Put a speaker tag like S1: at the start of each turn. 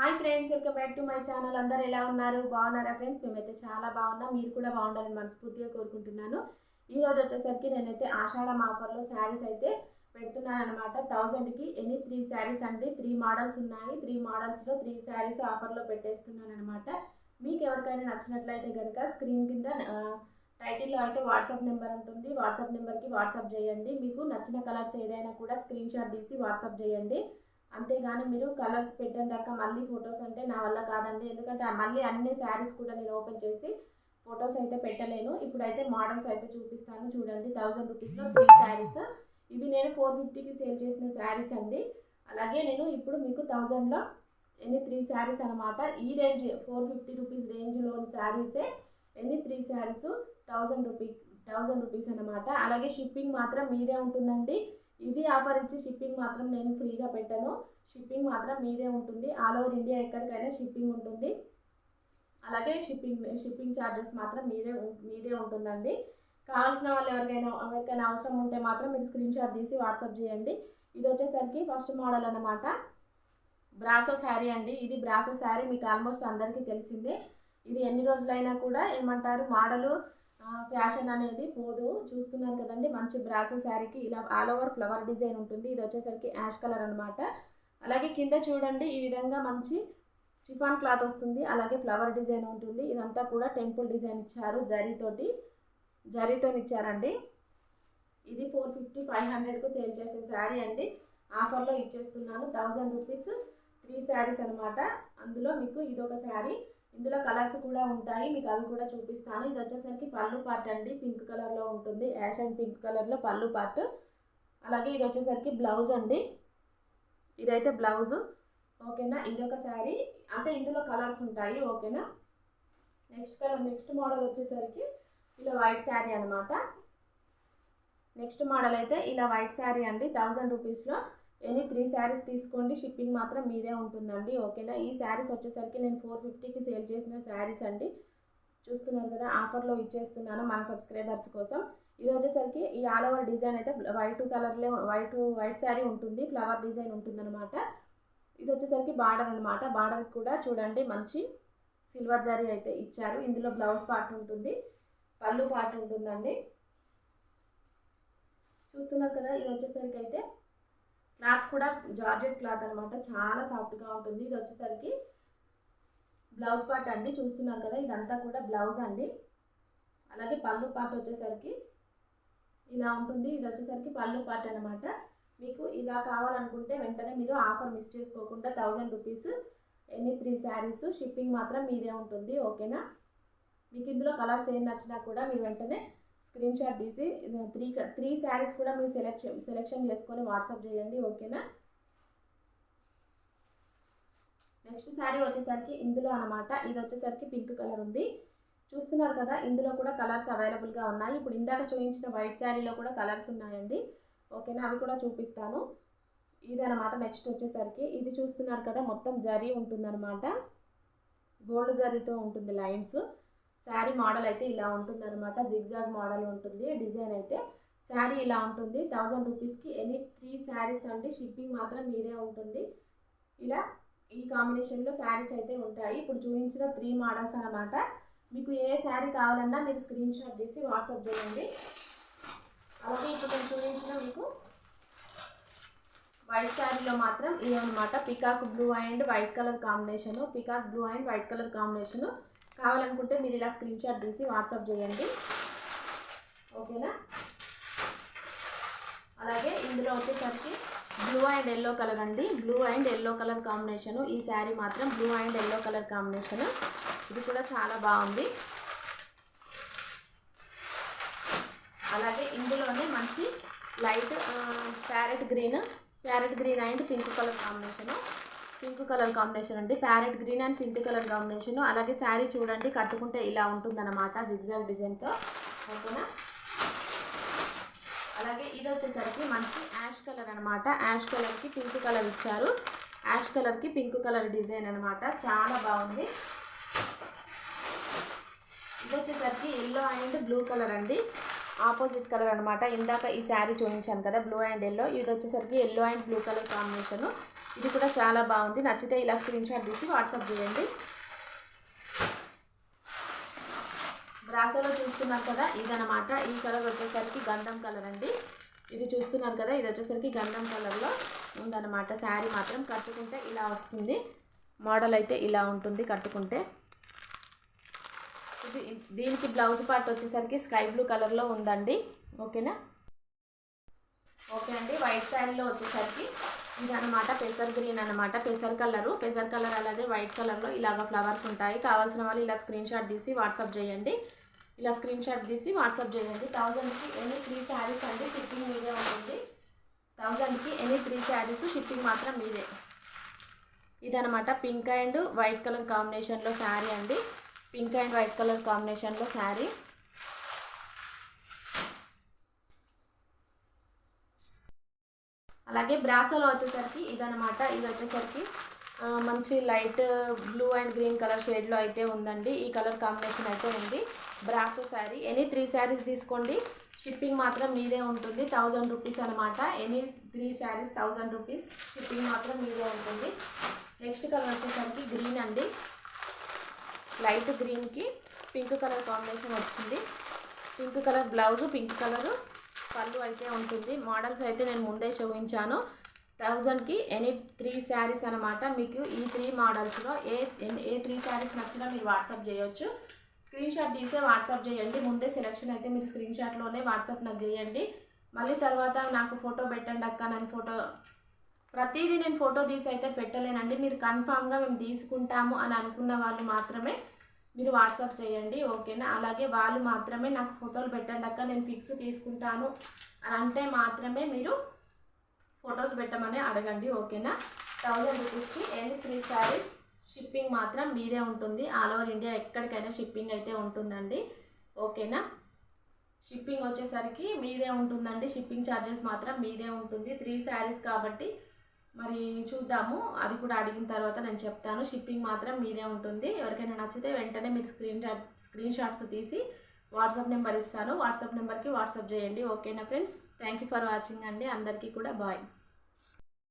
S1: Hi friends welcome back to my channel. అందరు ఎలా ఉన్నారు? బాగున్నారా ఫ్రెండ్స్? మేమైతే చాలా బాగున్నాం. మీరు కూడా బాగుండాలని మనస్ఫూర్తిగా కోరుకుంటున్నాను. ఈ రోజు వచ్చేసరికి నేనైతే ఆషాఢం ఆఫర్లో శారీస్ అయితే పెడుతున్నాను అనమాట థౌజండ్కి ఎన్ని? త్రీ శారీస్ అండి. త్రీ మోడల్స్ ఉన్నాయి. త్రీ మోడల్స్లో త్రీ శారీస్ ఆఫర్లో పెట్టేస్తున్నాను అనమాట మీకు ఎవరికైనా నచ్చినట్లయితే కనుక స్క్రీన్ కింద టైటిల్లో అయితే వాట్సాప్ నెంబర్ ఉంటుంది. వాట్సాప్ నెంబర్కి వాట్సాప్ చేయండి. మీకు నచ్చిన కలర్స్ ఏదైనా కూడా స్క్రీన్ షాట్ తీసి వాట్సాప్ చేయండి. అంతేగాని మీరు కలర్స్ పెట్టండి అక్క మళ్ళీ ఫొటోస్ అంటే నా వల్ల కాదండి. ఎందుకంటే మళ్ళీ అన్ని శారీస్ కూడా నేను ఓపెన్ చేసి ఫొటోస్ అయితే పెట్టలేను. ఇప్పుడైతే మోడల్స్ అయితే చూపిస్తాను. చూడండి థౌజండ్ రూపీస్లో త్రీ శారీస్. ఇవి నేను ఫోర్ ఫిఫ్టీకి సేల్ చేసిన శారీస్ అండి. అలాగే నేను ఇప్పుడు మీకు థౌజండ్లో ఎన్ని త్రీ శారీస్ అనమాట ఈ రేంజ్ ఫోర్ ఫిఫ్టీ రూపీస్ రేంజ్లోని శారీసే ఎన్ని three saris? Thousand rupee thousand rupees అనమాట అలాగే షిప్పింగ్ మాత్రం మీదే ఉంటుందండి. ఇది ఆఫర్ ఇచ్చి షిప్పింగ్ మాత్రం నేను ఫ్రీగా పెట్టాను. షిప్పింగ్ మాత్రం మీదే ఉంటుంది. ఆల్ ఓవర్ ఇండియా ఎక్కడికైనా షిప్పింగ్ ఉంటుంది. అలాగే షిప్పింగ్ షిప్పింగ్ ఛార్జెస్ మాత్రం మీదే మీదే ఉంటుందండి. కావాల్సిన వాళ్ళు ఎవరికైనా ఎవరికైనా అవసరం ఉంటే మాత్రం మీరు స్క్రీన్ షాట్ తీసి వాట్సాప్ చేయండి. ఇది వచ్చేసరికి ఫస్ట్ మోడల్ అనమాట బ్రాసో శారీ అండి. ఇది బ్రాసో శారీ మీకు ఆల్మోస్ట్ అందరికీ తెలిసిందే. ఇది ఎన్ని రోజులైనా కూడా ఏమంటారు మోడలు ఫ్యాషన్ అనేది పోదు. చూస్తున్నారు కదండి మంచి బ్రాసో శారీకి ఇలా ఆల్ ఓవర్ ఫ్లవర్ డిజైన్ ఉంటుంది. ఇది వచ్చేసరికి యాష్ కలర్ అనమాట అలాగే కింద చూడండి ఈ విధంగా మంచి చిఫాన్ క్లాత్ వస్తుంది. అలాగే ఫ్లవర్ డిజైన్ ఉంటుంది. ఇదంతా కూడా టెంపుల్ డిజైన్ ఇచ్చారు జరీతోటి జరీతో ఇచ్చారండి. ఇది ఫోర్ ఫిఫ్టీ ఫైవ్ హండ్రెడ్కు సేల్ చేసే శారీ అండి. ఆఫర్లో ఇచ్చేస్తున్నాను. థౌజండ్ రూపీస్ త్రీ శారీస్ అనమాట అందులో మీకు ఇదొక శారీ. ఇందులో కలర్స్ కూడా ఉంటాయి మీకు అవి కూడా చూపిస్తాను. ఇది వచ్చేసరికి పళ్ళు పార్ట్ అండి. పింక్ కలర్లో ఉంటుంది. యాష్ అండ్ పింక్ కలర్లో పళ్ళు పార్ట్. అలాగే ఇది వచ్చేసరికి బ్లౌజ్ అండి. ఇదైతే బ్లౌజ్. ఓకేనా? ఇదొక శారీ. అంటే ఇందులో కలర్స్ ఉంటాయి. ఓకేనా? నెక్స్ట్ కలర్ నెక్స్ట్ మోడల్ వచ్చేసరికి ఇలా వైట్ శారీ అనమాట నెక్స్ట్ మోడల్ అయితే ఇలా వైట్ శారీ అండి. థౌజండ్ రూపీస్లో. ఎనీ త్రీ శారీస్ తీసుకోండి షిప్పింగ్ మాత్రం మీదే ఉంటుందండి ఓకేనా? ఈ శారీస్ వచ్చేసరికి నేను ఫోర్ ఫిఫ్టీకి సేల్ చేసిన శారీస్ అండి. చూస్తున్నారు కదా ఆఫర్లో ఇచ్చేస్తున్నాను మన సబ్స్క్రైబర్స్ కోసం. ఇది వచ్చేసరికి ఈ ఆల్ ఓవర్ డిజైన్ అయితే వైట్ కలర్లో వైట్ వైట్ శారీ ఉంటుంది ఫ్లవర్ డిజైన్ ఉంటుందన్నమాట. ఇది వచ్చేసరికి బార్డర్ అనమాట బార్డర్ కూడా చూడండి మంచి సిల్వర్ జారీ అయితే ఇచ్చారు. ఇందులో బ్లౌజ్ పార్ట్ ఉంటుంది పళ్ళు పార్ట్ ఉంటుందండి. చూస్తున్నారు కదా ఇది వచ్చేసరికి అయితే క్లాత్ కూడా జార్జెట్ క్లాత్ అనమాట చాలా సాఫ్ట్గా ఉంటుంది. ఇది వచ్చేసరికి బ్లౌజ్ పార్ట్ అండి. చూస్తున్నారు కదా ఇదంతా కూడా బ్లౌజ్ అండి. అలాగే పళ్ళు పార్ట్ వచ్చేసరికి ఇలా ఉంటుంది. ఇది వచ్చేసరికి పళ్ళు పార్ట్ అనమాట మీకు ఇలా కావాలనుకుంటే వెంటనే మీరు ఆఫర్ మిస్ చేసుకోకుండా థౌజండ్ రూపీస్ ఎన్ని త్రీ శారీస్ షిప్పింగ్ మాత్రం మీదే ఉంటుంది. ఓకేనా? మీకు ఇందులో కలర్స్ ఏం నచ్చినా కూడా మీరు వెంటనే స్క్రీన్ షాట్ తీసి త్రీ త్రీ శారీస్ కూడా మీరు సెలెక్షన్ సెలెక్షన్ చేసుకొని వాట్సాప్ చేయండి ఓకేనా? నెక్స్ట్ శారీ వచ్చేసరికి ఇందులో అనమాట ఇది వచ్చేసరికి పింక్ కలర్ ఉంది. చూస్తున్నారు కదా ఇందులో కూడా కలర్స్ అవైలబుల్గా ఉన్నాయి. ఇప్పుడు ఇందాక చూపించిన వైట్ శారీలో కూడా కలర్స్ ఉన్నాయండి. ఓకేనా? అవి కూడా చూపిస్తాను. ఇదనమాట నెక్స్ట్ వచ్చేసరికి. ఇది చూస్తున్నారు కదా మొత్తం జరీ ఉంటుందన్నమాట. గోల్డ్ జరీతో ఉంటుంది లైన్స్. శారీ మోడల్ అయితే ఇలా ఉంటుంది అనమాట జిగ్జాగ్ మోడల్ ఉంటుంది డిజైన్ అయితే. శారీ ఇలా ఉంటుంది థౌజండ్ రూపీస్కి ఎనీ త్రీ శారీస్ అంటే షిప్పింగ్ మాత్రం మీదే ఉంటుంది. ఇలా ఈ కాంబినేషన్లో శారీస్ అయితే ఉంటాయి. ఇప్పుడు చూపించిన త్రీ మోడల్స్ అనమాట మీకు ఏ శారీ కావాలన్నా మీరు స్క్రీన్ షాట్ తీసి వాట్సాప్ చేయండి. అలాగే ఇప్పుడు నేను చూపించిన మీకు వైట్ శారీలో మాత్రం ఇదనమాట peacock blue and white colour combination peacock blue and white colour combination. కావాలనుకుంటే మీరు ఇలా స్క్రీన్ షాట్ తీసి వాట్సాప్ చేయండి. ఓకేనా? అలాగే ఇందులో వచ్చేసరికి బ్లూ అండ్ ఎల్లో కలర్ అండి. Blue and yellow colour combination. ఈ శారీ మాత్రం blue and yellow colour combination. ఇది కూడా చాలా బాగుంది. అలాగే ఇందులోనే మంచి light parrot green. Parrot green and pink colour combination. Pink colour combination అండి. Parrot green and pink colour combination. అలాగే శారీ చూడండి కట్టుకుంటే ఇలా ఉంటుందన్నమాట జిగ్జాగ్ డిజైన్తో. ఓకేనా? అలాగే ఇది వచ్చేసరికి మంచి యాష్ కలర్ అనమాట యాష్ కలర్కి పింక్ కలర్ ఇచ్చారు. యాష్ కలర్కి పింక్ కలర్ డిజైన్ అనమాట చాలా బాగుంది. ఇది వచ్చేసరికి ఎల్లో అండ్ బ్లూ కలర్ అండి. ఆపోజిట్ కలర్ అనమాట ఇందాక ఈ శారీ చూపించాను కదా బ్లూ అండ్ ఎల్లో ఇది వచ్చేసరికి yellow and blue colour combination ఇది కూడా చాలా బాగుంది. నచ్చితే ఇలా స్క్రీన్ షాట్ తీసి వాట్సాప్ చేయండి. బ్రాసోలో చూస్తున్నారు కదా ఇదనమాట ఈ కలర్ వచ్చేసరికి గంధం కలర్ అండి. ఇది చూస్తున్నారు కదా ఇది వచ్చేసరికి గంధం కలర్లో ఉందన్నమాట. శారీ మాత్రం కట్టుకుంటే ఇలా వస్తుంది. మోడల్ అయితే ఇలా ఉంటుంది కట్టుకుంటే. ఇది దీనికి బ్లౌజ్ పార్ట్ వచ్చేసరికి స్కై బ్లూ కలర్లో ఉందండి. ఓకేనా? ఓకే అండి. వైట్ శారీలో వచ్చేసరికి ఇది అనమాట పెసర్ గ్రీన్ అనమాట పెసర్ కలరు. పెసర్ కలర్ అలాగే వైట్ కలర్లో ఇలాగ ఫ్లవర్స్ ఉంటాయి. కావాల్సిన వాళ్ళు ఇలా స్క్రీన్ షాట్ తీసి వాట్సాప్ చేయండి. ఇలా స్క్రీన్ షాట్ తీసి వాట్సాప్ చేయండి. థౌజండ్కి ఎనీ త్రీ శారీస్ అండి షిప్పింగ్ మీదే ఉంటుంది. థౌజండ్కి ఎనీ త్రీ శారీస్ షిప్పింగ్ మాత్రం మీదే. ఇదనమాట పింక్ అండ్ వైట్ కలర్ కాంబినేషన్లో శారీ అండి. పింక్ అండ్ వైట్ కలర్ కాంబినేషన్లో శారీ. అలాగే బ్రాసోలో వచ్చేసరికి ఇదనమాట ఇది వచ్చేసరికి మంచి light blue and green colour షేడ్లో అయితే ఉందండి. ఈ కలర్ కాంబినేషన్ అయితే ఉంది. Brasso sari. Any three saris తీసుకోండి. షిప్పింగ్ మాత్రం మీదే ఉంటుంది. థౌజండ్ రూపీస్ అనమాట any three saris thousand rupees shipping మాత్రం మీదే ఉంటుంది. నెక్స్ట్ కలర్ వచ్చేసరికి గ్రీన్ అండి. లైట్ గ్రీన్కి పింక్ కలర్ కాంబినేషన్ వచ్చింది. Pink colour blouse pink colour పళ్ళు అయితే ఉంటుంది. మోడల్స్ అయితే నేను ముందే చూపించాను. థౌజండ్కి ఎనీ త్రీ శారీస్ అనమాట మీకు ఈ త్రీ మోడల్స్లో ఏ ఏ త్రీ శారీస్ నచ్చినా మీరు వాట్సాప్ చేయొచ్చు. స్క్రీన్ షాట్ తీసే వాట్సాప్ చేయండి. ముందే సెలెక్షన్ అయితే మీరు స్క్రీన్ షాట్లోనే వాట్సాప్ నాకు చేయండి. మళ్ళీ తర్వాత నాకు ఫోటో పెట్టండి అక్క నన్ను ఫోటో ప్రతిదీ నేను ఫోటో తీసి అయితే పెట్టలేనండి. మీరు కన్ఫామ్గా మేము తీసుకుంటాము అని అనుకున్న వాళ్ళు మాత్రమే మీరు వాట్సాప్ చేయండి ఓకేనా? అలాగే వాళ్ళు మాత్రమే నాకు ఫోటోలు పెట్టండక నేను ఫిక్స్ తీసుకుంటాను అని అంటే మాత్రమే మీరు ఫొటోస్ పెట్టమని అడగండి ఓకేనా? థౌజండ్ రూపీస్కి ఎన్ని త్రీ శారీస్ షిప్పింగ్ మాత్రం మీదే ఉంటుంది. ఆల్ ఓవర్ ఇండియా ఎక్కడికైనా షిప్పింగ్ అయితే ఉంటుందండి ఓకేనా? షిప్పింగ్ వచ్చేసరికి మీదే ఉంటుందండి. షిప్పింగ్ ఛార్జెస్ మాత్రం మీదే ఉంటుంది. త్రీ శారీస్ కాబట్టి మరి చూద్దాము. అది కూడా అడిగిన తర్వాత నేను చెప్తాను. షిప్పింగ్ మాత్రం మీదే ఉంటుంది. ఎవరికైనా నచ్చితే వెంటనే మీరు స్క్రీన్ షాట్ స్క్రీన్ షాట్స్ తీసి వాట్సాప్ నెంబర్ ఇస్తాను. వాట్సాప్ నెంబర్కి వాట్సాప్ చేయండి. ఓకేనా friends? Thank you for watching అండి. అందరికీ కూడా బాయ్.